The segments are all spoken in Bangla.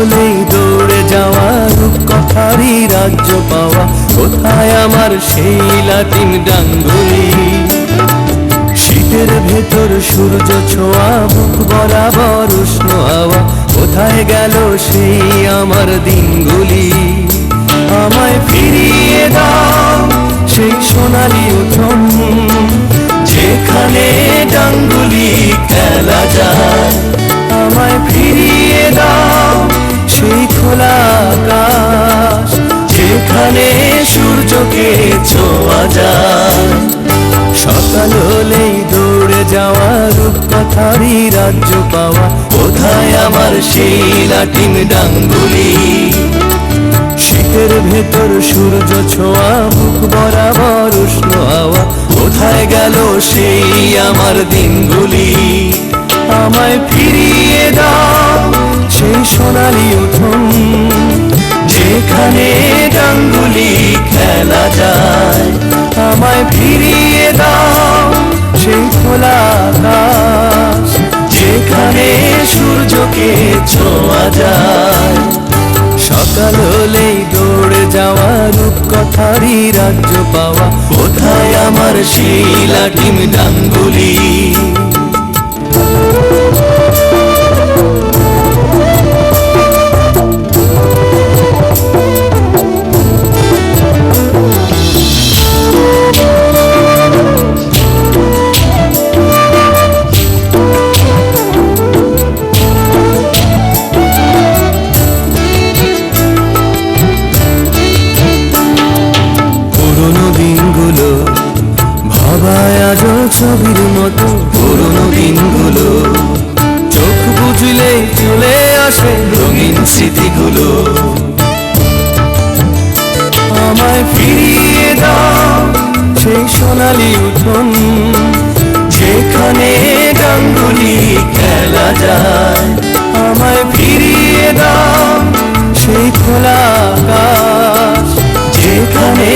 হলেই দৌড়ে যাওয়া রূপকথারই রাজ্য পাওয়া। কোথায় আমার সেই লাটিম ডাঙ্গুলি? শীতের ভেতর সূর্য ছোঁয়া বুক বরাবর উষ্ণ হাওয়া। কোথায় গেল সেই আমার দিনগুলি? আমায় ফিরিয়ে দাও সেই সোনালি উঠন। যেখানে ডাঙ্গুলি খেলা যায়, আমায় ফিরিয়ে সূর্যকে ছোঁয়া যায় সকাল হলেই দৌড়ে যাওয়া রূপকথারই রাজ্য পাওয়া। কোথায় আমার সেই লাটিম ডাঙ্গুলি শীতের ভেতর সূর্য ছোঁয়া বুক বরাবর উষ্ণ হাওয়া। কোথায় গেল সেই আমার দিনগুলি। আমায় ফিরিয়ে দাও। সূর্যকে ছোঁয়া যায় সকাল হলেই দৌড়ে যাওয়া রূপকথারই রাজ্য পাওয়া। কোথায় আমার সেই লাটিম ডাঙ্গুলি ছবির মতো পুরনো দিনগুলো। চোখ বুঝলে চলে আসে রঙিন স্মৃতিগুলো। আমায় ফিরিয়ে দাও সেই সোনালি উঠোন, যেখানে ডাঙ্গুলি খেলা যায়। আমায় ফিরিয়ে দাও সেই খোলা আকাশ, যেখানে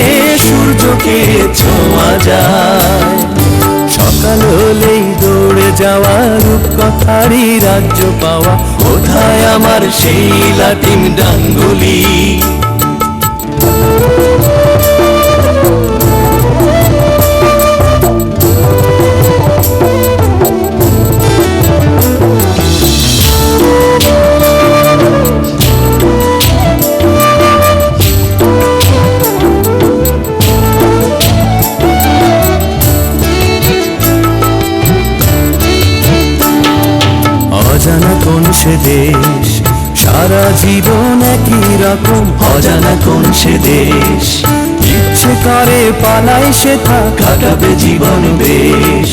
সূর্যকে ছোঁয়া যায়। সকাল হলেই দৌড়ে যাওয়া রূপকথারই রাজ্য পাওয়া। কোথায় আমার সেই লাটিম ডাঙ্গুলি দেশ। সারা জীবন একই রকম, অজানা কোন সে দেশ। ইচ্ছে করে পালাই সেথা কাটাবে জীবন বেশ।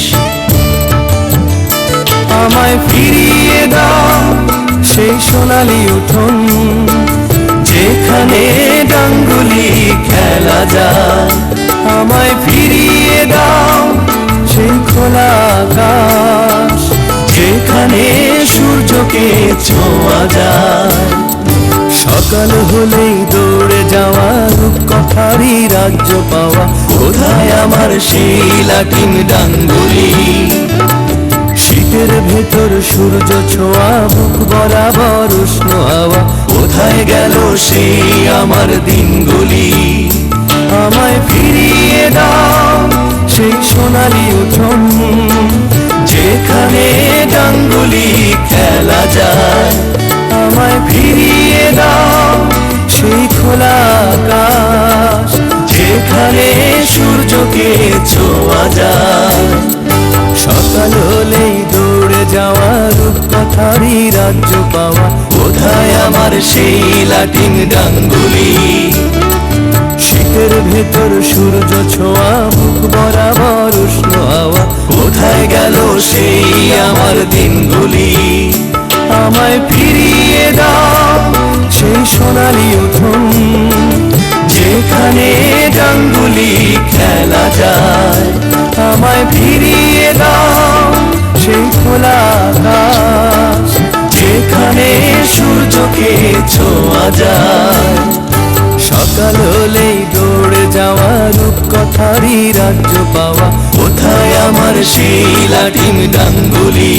আমায় ফিরিয়ে দাও সেই সোনালি উঠোন, যেখানে ডাঙ্গুলি খেলা যায়। আমায় ফিরিয়ে দাও সেই খোলা আকাশ, যেখানে সূর্যকে ছোঁয়া যায়। সকাল হলেই দৌড়ে যাওয়া, রূপকথারই রাজ্য পাওয়া। কোথায় আমার সেই লাটিম ডাঙ্গুলি? শীতের ভেতর সূর্য ছোঁয়া, বুক বরাবর উষ্ণ হাওয়া। কোথায় গেল সেই আমার দিনগুলি? আমায় ফিরিয়ে দাও সেই সোনালি উঠোন। যেখানে ডাঙ্গুলি খেলা যায়। আমায় ফিরিয়ে দাও সেই খোলা আকাশ, যেখানে সূর্যকে ছোঁয়া যায়। সকাল হলেই দৌড়ে যাওয়া রূপকথারই রাজ্য পাওয়া। কোথায় আমার সেই লাটিম ডাঙ্গুলি শীতের ভেতর সূর্য ছোঁয়া, মুখ বরাবর উষ্ণ হাওয়া। গেল সেই আমার দিনগুলি। আমায় ফিরিয়ে দাও সেই সোনালি উঠোন, যেখানে ডাঙ্গুলি খেলা যায়। আমায় ফিরিয়ে দাও সেই খোলা যেখানে সূর্যকে ছোঁয়া যায়। রূপকথারই রাজ্য পাওয়া। কোথায় আমার সেই লাটিম ডাঙ্গুলি?